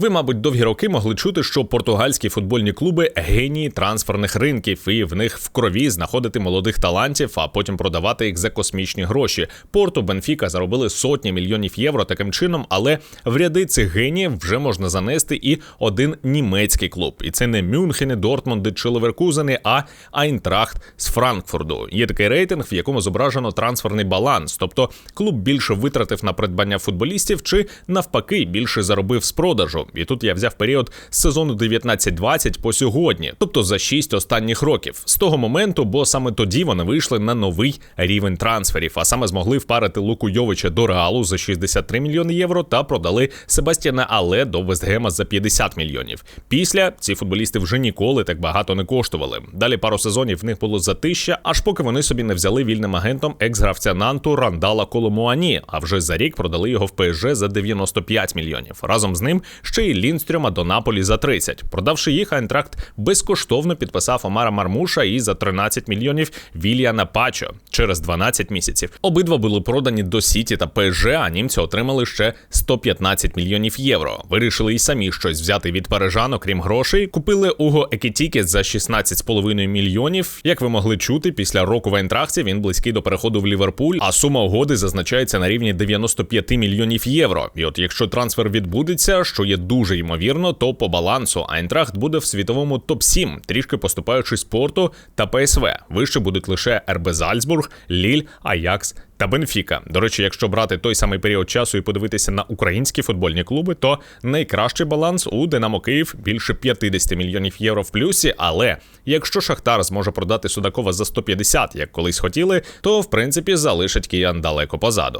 Ви, мабуть, довгі роки могли чути, що португальські футбольні клуби генії трансферних ринків, і в них в крові знаходити молодих талантів, а потім продавати їх за космічні гроші. Порту Бенфіка заробили сотні мільйонів євро таким чином, але в ряди цих геніїв вже можна занести і один німецький клуб. І це не Мюнхени, Дортмунди чи Леверкузени, а Айнтрахт з Франкфурту. Є такий рейтинг, в якому зображено трансферний баланс, тобто клуб більше витратив на придбання футболістів, чи навпаки більше заробив з продажу. І тут я взяв період з сезону 19-20 по сьогодні, тобто за 6 останніх років. З того моменту, бо саме тоді вони вийшли на новий рівень трансферів, а саме змогли впарити Луку Йовича до Реалу за 63 мільйони євро та продали Себастьяна Але до Вестгема за 50 мільйонів. Після ці футболісти вже ніколи так багато не коштували. Далі пару сезонів в них було затища, аж поки вони собі не взяли вільним агентом екс-гравця Нанту Рандала Коломуані, а вже за рік продали його в ПСЖ за 95 мільйонів. Разом з ним ще й Лінстрюма до Наполі за 30. Продавши їх, Айнтракт безкоштовно підписав Омара Мармуша і за 13 мільйонів Вільяна Пачо через 12 місяців. Обидва були продані до Сіті та ПСЖ, а німці отримали ще 115 мільйонів євро. Вирішили й самі щось взяти від парижан, окрім грошей. Купили Уго Екетіке за 16,5 мільйонів. Як ви могли чути, після року в Айнтрахті він близький до переходу в Ліверпуль, а сума угоди зазначається на рівні 95 мільйонів євро. І от якщо трансфер відбудеться, що є дуже ймовірно, то по балансу Айнтрахт буде в світовому топ 7 трішки поступаючись Порту та ПСВ. Вище будуть лише РБ Зальцбург, Ліль, Аякс та Бенфіка. До речі, якщо брати той самий період часу і подивитися на українські футбольні клуби, то найкращий баланс у Динамо Київ більше 50 мільйонів євро в плюсі. Але якщо Шахтар зможе продати Судакова за 150, як колись хотіли, то в принципі залишить киян далеко позаду.